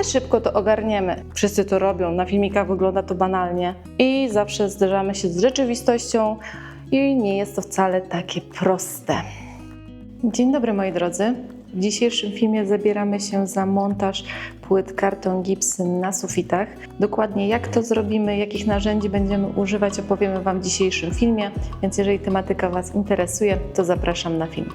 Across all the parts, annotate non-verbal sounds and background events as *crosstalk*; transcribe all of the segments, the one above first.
ale szybko to ogarniemy. Wszyscy to robią, na filmikach wygląda to banalnie i zawsze zderzamy się z rzeczywistością i nie jest to wcale takie proste. Dzień dobry moi drodzy. W dzisiejszym filmie zabieramy się za montaż płyt karton gipsy na sufitach. Dokładnie jak to zrobimy, jakich narzędzi będziemy używać opowiemy Wam w dzisiejszym filmie, więc jeżeli tematyka Was interesuje, to zapraszam na film.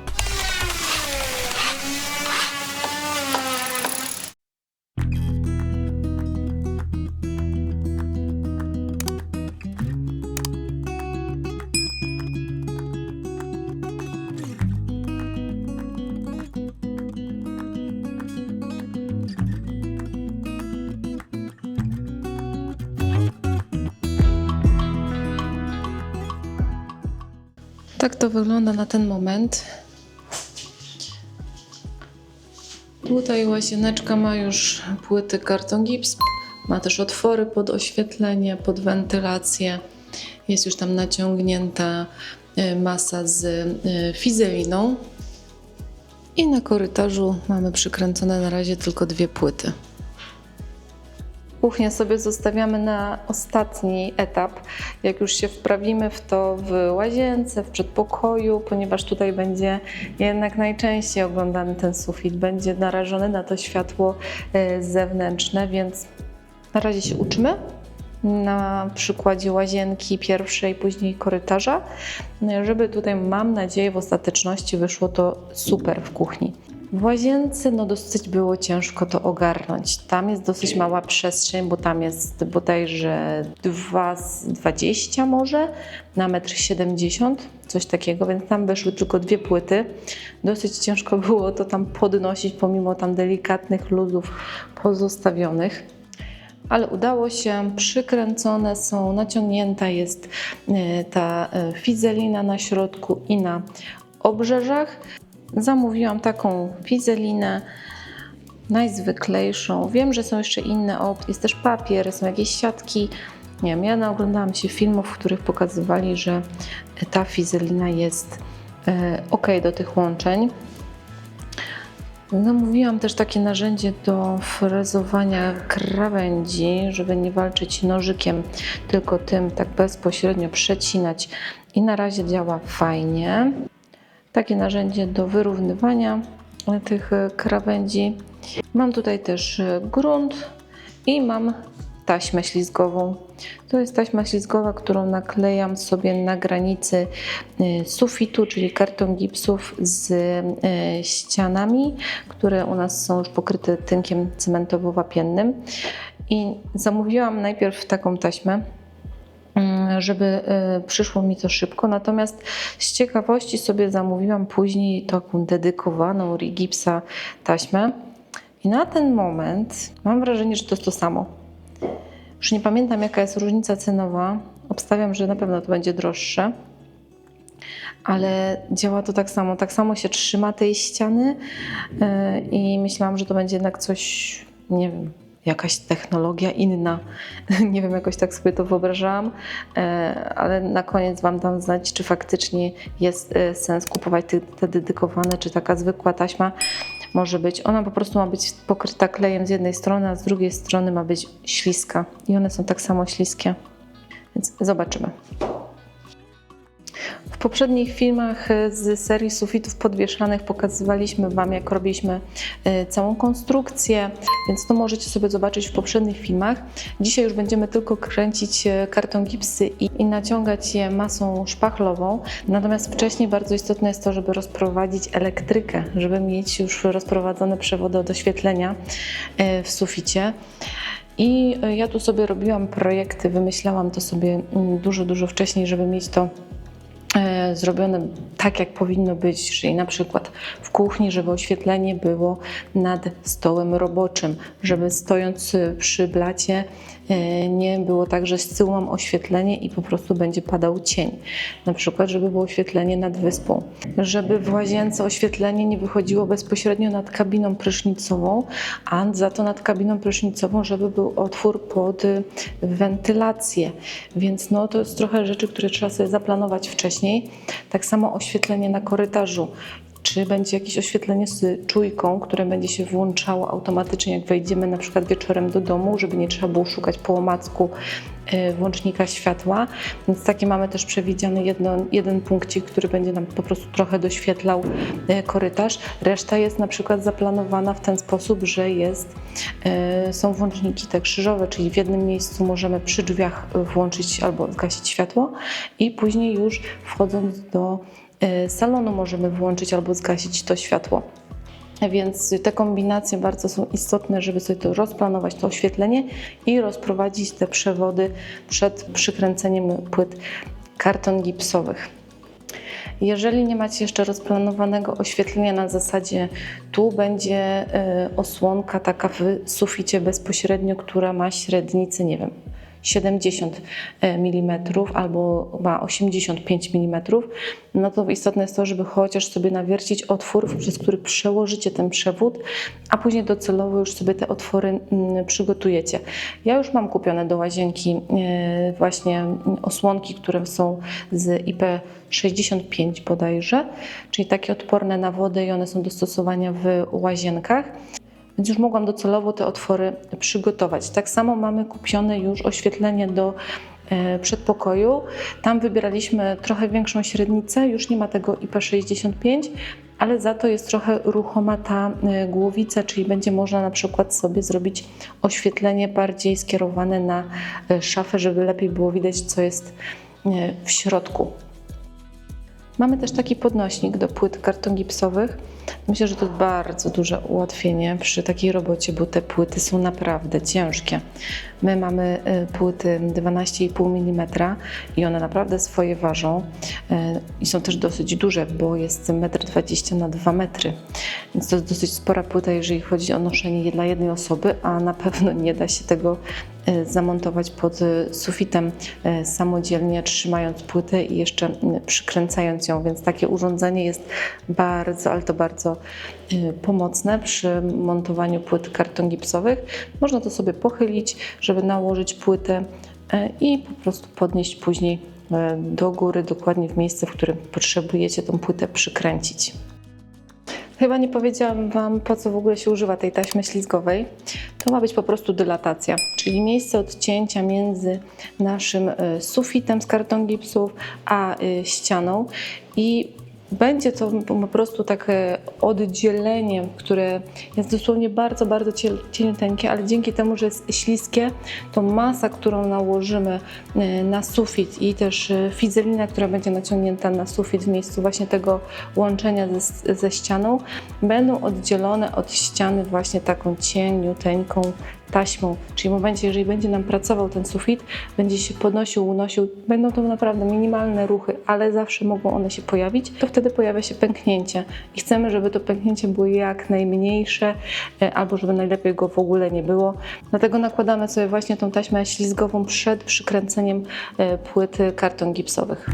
Tak to wygląda na ten moment. Tutaj łazieneczka ma już płyty karton gips, ma też otwory pod oświetlenie, pod wentylację. Jest już tam naciągnięta y, masa z y, fizeliną. I na korytarzu mamy przykręcone na razie tylko dwie płyty. Kuchnię sobie zostawiamy na ostatni etap, jak już się wprawimy w to w łazience, w przedpokoju, ponieważ tutaj będzie jednak najczęściej oglądany ten sufit, będzie narażony na to światło e, zewnętrzne, więc na razie się uczymy. Na przykładzie łazienki pierwszej, później korytarza, żeby tutaj, mam nadzieję, w ostateczności wyszło to super w kuchni. W łazience no dosyć było ciężko to ogarnąć. Tam jest dosyć mała przestrzeń, bo tam jest bodajże 2,20 może na 1,70 m, coś takiego, więc tam weszły tylko dwie płyty. Dosyć ciężko *laughs* było to tam podnosić, pomimo tam delikatnych luzów pozostawionych ale udało się, przykręcone są, naciągnięta jest e, ta e, fizelina na środku i na obrzeżach. Zamówiłam taką fizelinę najzwyklejszą. Wiem, że są jeszcze inne opcje, jest też papier, są jakieś siatki. Nie wiem, ja naoglądałam się filmów, w których pokazywali, że ta fizelina jest e, ok do tych łączeń. Zamówiłam też takie narzędzie do frezowania krawędzi, żeby nie walczyć nożykiem, tylko tym tak bezpośrednio przecinać i na razie działa fajnie. Takie narzędzie do wyrównywania tych krawędzi. Mam tutaj też grunt i mam taśmę ślizgową. To jest taśma ślizgowa, którą naklejam sobie na granicy y, sufitu, czyli karton gipsów z y, ścianami, które u nas są już pokryte tynkiem cementowo-wapiennym. I zamówiłam najpierw taką taśmę, żeby y, przyszło mi to szybko. Natomiast z ciekawości sobie zamówiłam później taką dedykowaną Rigipsa taśmę. I na ten moment mam wrażenie, że to jest to samo. Już nie pamiętam, jaka jest różnica cenowa. Obstawiam, że na pewno to będzie droższe. Ale działa to tak samo. Tak samo się trzyma tej ściany yy, i myślałam, że to będzie jednak coś, nie wiem, jakaś technologia inna. *laughs* nie wiem, jakoś tak sobie to wyobrażałam, yy, ale na koniec Wam dam znać, czy faktycznie jest yy, sens kupować te, te dedykowane, czy taka zwykła taśma może być. Ona po prostu ma być pokryta klejem z jednej strony, a z drugiej strony ma być śliska. I one są tak samo śliskie. Więc zobaczymy. Poprzednich filmach z serii sufitów podwieszanych pokazywaliśmy Wam, jak robiliśmy e, całą konstrukcję, więc to możecie sobie zobaczyć w poprzednich filmach. Dzisiaj już będziemy tylko kręcić e, karton gipsy i, i naciągać je masą szpachlową. Natomiast wcześniej bardzo istotne jest to, żeby rozprowadzić elektrykę, żeby mieć już rozprowadzone przewody od oświetlenia e, w suficie. I ja tu sobie robiłam projekty, wymyślałam to sobie mm, dużo, dużo wcześniej, żeby mieć to e, zrobione tak, jak powinno być, czyli na przykład w kuchni, żeby oświetlenie było nad stołem roboczym, żeby stojąc przy blacie e, nie było tak, że zsyłam oświetlenie i po prostu będzie padał cień. Na przykład, żeby było oświetlenie nad wyspą, żeby w łazience oświetlenie nie wychodziło bezpośrednio nad kabiną prysznicową, a za to nad kabiną prysznicową, żeby był otwór pod y, wentylację. Więc no, to jest trochę rzeczy, które trzeba sobie zaplanować wcześniej. Tak samo oświetlenie na korytarzu. Czy będzie jakieś oświetlenie z czujką, które będzie się włączało automatycznie, jak wejdziemy na przykład wieczorem do domu, żeby nie trzeba było szukać po omacku y, włącznika światła. Więc taki mamy też przewidziany jedno, jeden punkcik, który będzie nam po prostu trochę doświetlał y, korytarz. Reszta jest na przykład zaplanowana w ten sposób, że jest, y, są włączniki te krzyżowe, czyli w jednym miejscu możemy przy drzwiach włączyć albo zgasić światło i później już wchodząc do salonu możemy włączyć albo zgasić to światło. Więc te kombinacje bardzo są istotne, żeby sobie to rozplanować, to oświetlenie i rozprowadzić te przewody przed przykręceniem płyt karton gipsowych. Jeżeli nie macie jeszcze rozplanowanego oświetlenia na zasadzie tu będzie y, osłonka taka w suficie bezpośrednio, która ma średnicę, nie wiem, 70 mm albo ma 85 mm, no to istotne jest to, żeby chociaż sobie nawiercić otwór, przez który przełożycie ten przewód, a później docelowo już sobie te otwory mm, przygotujecie. Ja już mam kupione do łazienki e, właśnie osłonki, które są z IP65 bodajże, czyli takie odporne na wodę i one są do stosowania w łazienkach więc już mogłam docelowo te otwory przygotować. Tak samo mamy kupione już oświetlenie do e, przedpokoju. Tam wybieraliśmy trochę większą średnicę, już nie ma tego IP65, ale za to jest trochę ruchoma ta e, głowica, czyli będzie można na przykład sobie zrobić oświetlenie bardziej skierowane na e, szafę, żeby lepiej było widać, co jest w środku. Mamy też taki podnośnik do płyt karton gipsowych. Myślę, że to bardzo duże ułatwienie przy takiej robocie, bo te płyty są naprawdę ciężkie. My mamy y, płyty 12,5 mm i one naprawdę swoje ważą y, i są też dosyć duże, bo jest 1,20 m na 2 metry. Więc to jest dosyć spora płyta, jeżeli chodzi o noszenie dla jednej osoby, a na pewno nie da się tego zamontować pod sufitem samodzielnie, trzymając płytę i jeszcze przykręcając ją, więc takie urządzenie jest bardzo, ale to bardzo pomocne przy montowaniu płyt karton gipsowych. Można to sobie pochylić, żeby nałożyć płytę i po prostu podnieść później do góry, dokładnie w miejsce, w którym potrzebujecie tą płytę przykręcić. Chyba nie powiedziałam Wam, po co w ogóle się używa tej taśmy ślizgowej. To ma być po prostu dylatacja, czyli miejsce odcięcia między naszym e, sufitem z karton gipsów a ścianą. I będzie to po prostu takie oddzielenie, które jest dosłownie bardzo, bardzo cieniuteńkie, ale dzięki temu, że jest śliskie, to masa, którą nałożymy e, na sufit i też e, fizelina, która będzie naciągnięta na sufit w miejscu właśnie tego łączenia ze, ze ścianą, będą oddzielone od ściany właśnie taką cieniuteńką taśmą, czyli w momencie, jeżeli będzie nam pracował ten sufit, będzie się podnosił, unosił, będą to naprawdę minimalne ruchy, ale zawsze mogą one się pojawić, to wtedy pojawia się pęknięcie i chcemy, żeby to pęknięcie było jak najmniejsze, e, albo żeby najlepiej go w ogóle nie było. Dlatego nakładamy sobie właśnie tą taśmę ślizgową przed przykręceniem e, płyty karton gipsowych.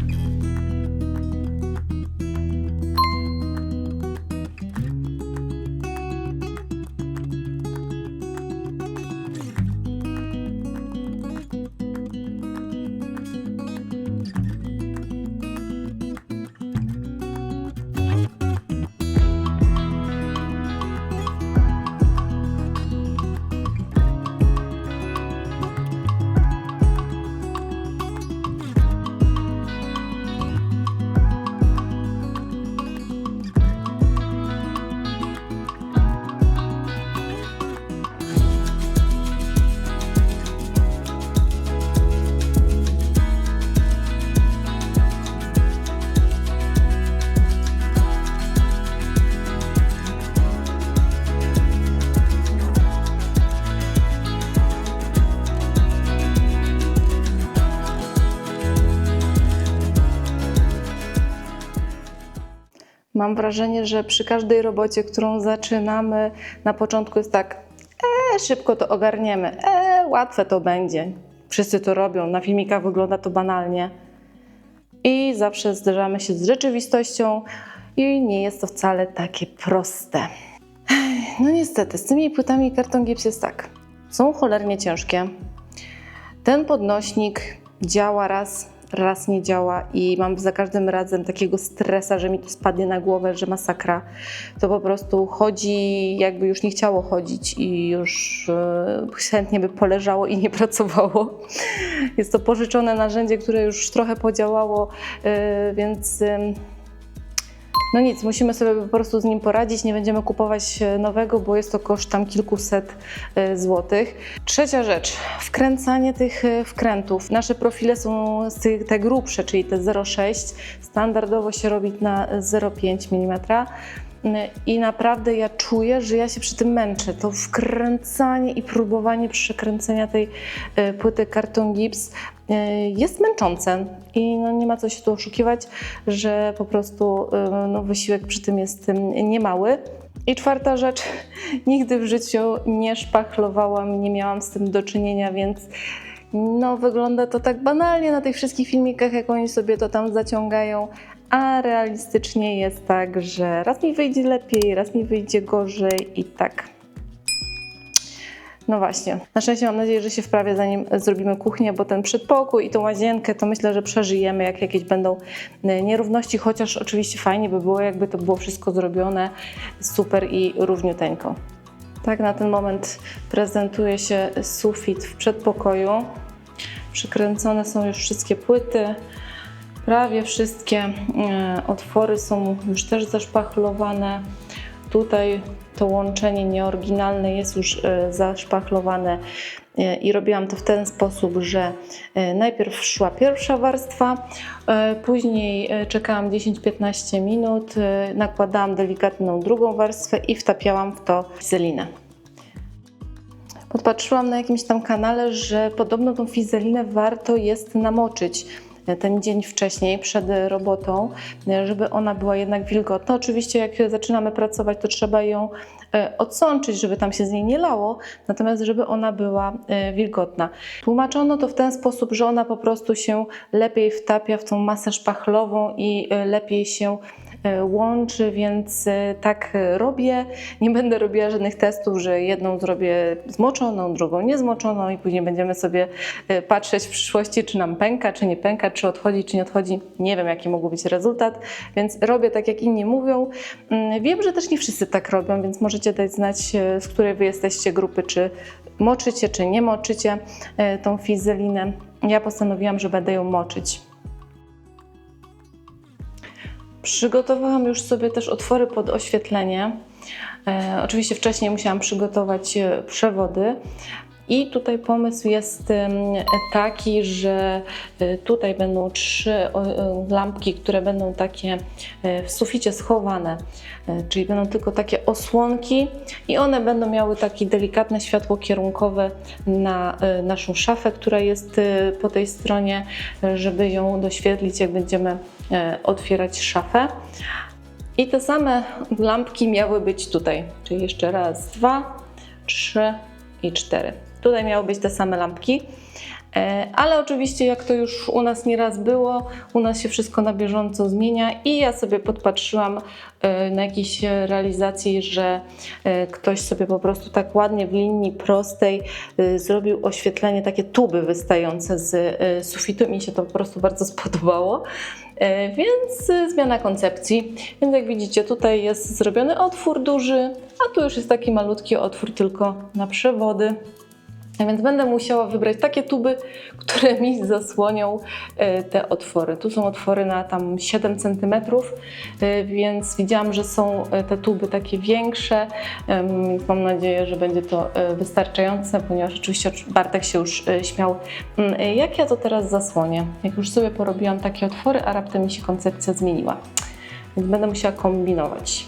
Mam wrażenie, że przy każdej robocie, którą zaczynamy, na początku jest tak, e, szybko to ogarniemy, e, łatwe to będzie. Wszyscy to robią, na filmikach wygląda to banalnie. I zawsze zderzamy się z rzeczywistością i nie jest to wcale takie proste. No niestety, z tymi płytami karton gips jest tak. Są cholernie ciężkie. Ten podnośnik działa raz raz nie działa i mam za każdym razem takiego stresa, że mi to spadnie na głowę, że masakra. To po prostu chodzi jakby już nie chciało chodzić i już e, chętnie by poleżało i nie pracowało. Jest to pożyczone narzędzie, które już trochę podziałało, e, więc no nic, musimy sobie po prostu z nim poradzić. Nie będziemy kupować e, nowego, bo jest to koszt tam kilkuset e, złotych. Trzecia rzecz, wkręcanie tych e, wkrętów. Nasze profile są te grubsze, czyli te 0,6. Standardowo się robi na 0,5 mm. I naprawdę ja czuję, że ja się przy tym męczę. To wkręcanie i próbowanie przekręcenia tej płyty karton gips jest męczące i no nie ma co się tu oszukiwać, że po prostu e, no, wysiłek przy tym jest em, niemały. I czwarta rzecz, *laughs* nigdy w życiu nie szpachlowałam, nie miałam z tym do czynienia, więc no wygląda to tak banalnie na tych wszystkich filmikach, jak oni sobie to tam zaciągają, a realistycznie jest tak, że raz mi wyjdzie lepiej, raz mi wyjdzie gorzej i tak. No właśnie. Na szczęście mam nadzieję, że się wprawię zanim zrobimy kuchnię, bo ten przedpokój i tą łazienkę to myślę, że przeżyjemy, jak jakieś będą e, nierówności, chociaż oczywiście fajnie by było, jakby to było wszystko zrobione super i równiuteńko. Tak na ten moment prezentuje się sufit w przedpokoju. Przykręcone są już wszystkie płyty. Prawie wszystkie e, otwory są już też zaszpachlowane. Tutaj to łączenie nieoryginalne jest już e, zaszpachlowane e, i robiłam to w ten sposób, że e, najpierw szła pierwsza warstwa, później czekałam 10-15 minut, nakładałam delikatną drugą warstwę i wtapiałam w to fizelinę. Podpatrzyłam na jakimś tam kanale, że podobno tą fizelinę warto jest namoczyć ten dzień wcześniej, przed robotą, żeby ona była jednak wilgotna. Oczywiście jak zaczynamy pracować, to trzeba ją e, odsączyć, żeby tam się z niej nie lało, natomiast żeby ona była e, wilgotna. Tłumaczono to w ten sposób, że ona po prostu się lepiej wtapia w tą masę szpachlową i e, lepiej się e, łączy, więc e, tak e, robię. Nie będę robiła żadnych testów, że jedną zrobię zmoczoną, drugą niezmoczoną i później będziemy sobie e, patrzeć w przyszłości, czy nam pęka, czy nie pęka, czy odchodzi, czy nie odchodzi. Nie wiem, jaki mógł być rezultat, więc robię tak, jak inni mówią. Mm, Wiem, że też nie wszyscy tak robią, więc możecie dać znać, e, z której wy jesteście grupy, czy moczycie, czy nie moczycie e, tą fizelinę. Ja postanowiłam, że będę ją moczyć. Przygotowałam już sobie też otwory pod oświetlenie. E, oczywiście wcześniej musiałam przygotować e, przewody. I tutaj pomysł jest taki, że e, tutaj będą trzy e, lampki, które będą takie e, w suficie schowane, czyli będą tylko takie osłonki i one będą miały takie delikatne światło kierunkowe na naszą szafę, która jest po tej stronie, żeby ją doświetlić, jak będziemy otwierać szafę. I te same lampki miały być tutaj, czyli jeszcze raz, dwa, trzy i cztery. Tutaj miały być te same lampki. E, Ale oczywiście, jak to już u nas nieraz było, u nas się wszystko na bieżąco zmienia i ja sobie podpatrzyłam e, na jakiejś realizacji, że e, ktoś sobie po prostu tak ładnie w linii prostej zrobił oświetlenie, takie tuby wystające z sufitu. Mi się to po prostu bardzo spodobało. Więc zmiana koncepcji. Więc jak widzicie, tutaj jest zrobiony otwór duży, a tu już jest taki malutki otwór tylko na przewody. A Więc będę musiała wybrać takie tuby, które mi zasłonią e, te otwory. Tu są otwory na tam 7 cm, e, więc widziałam, że są e, te tuby takie większe. Mam nadzieję, że będzie to wystarczające, ponieważ oczywiście Bartek się już śmiał. Mm, Jak ja to teraz zasłonię? Jak już sobie porobiłam takie otwory, a raptem mi się koncepcja zmieniła. Więc będę musiała kombinować.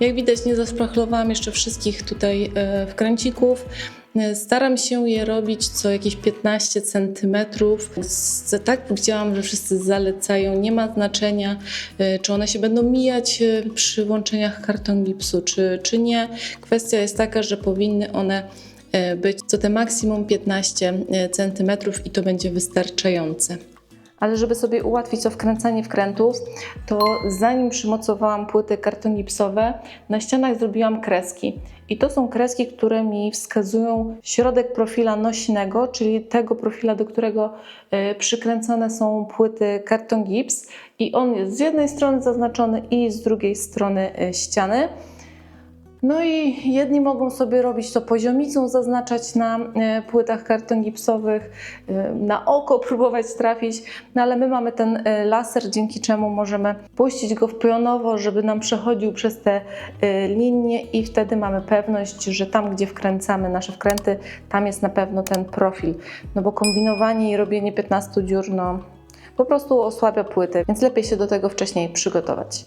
Jak widać, nie zaszpachlowałam jeszcze wszystkich tutaj wkręcików. Staram się je robić co jakieś 15 cm. Tak widziałam, że wszyscy zalecają. Nie ma znaczenia, e, czy one się będą mijać e, przy łączeniach karton gipsu, czy, czy nie. Kwestia jest taka, że powinny one e, być co te maksimum 15 cm i to będzie wystarczające. Ale żeby sobie ułatwić to wkręcanie wkrętów, to zanim przymocowałam płyty karton gipsowe, na ścianach zrobiłam kreski. I to są kreski, które mi wskazują środek profila nośnego, czyli tego profila, do którego e, przykręcone są płyty karton gips. I on jest z jednej strony zaznaczony i z drugiej strony e, ściany. No i jedni mogą sobie robić to poziomicą, zaznaczać na e, płytach karton gipsowych, e, na oko *laughs* próbować trafić, no ale my mamy ten e, laser, dzięki czemu możemy puścić go pionowo, żeby nam przechodził przez te linie i wtedy mamy pewność, że tam, gdzie wkręcamy nasze wkręty, tam jest na pewno ten profil. No bo kombinowanie i robienie 15 dziur, no po prostu osłabia płyty, więc lepiej się do tego wcześniej przygotować.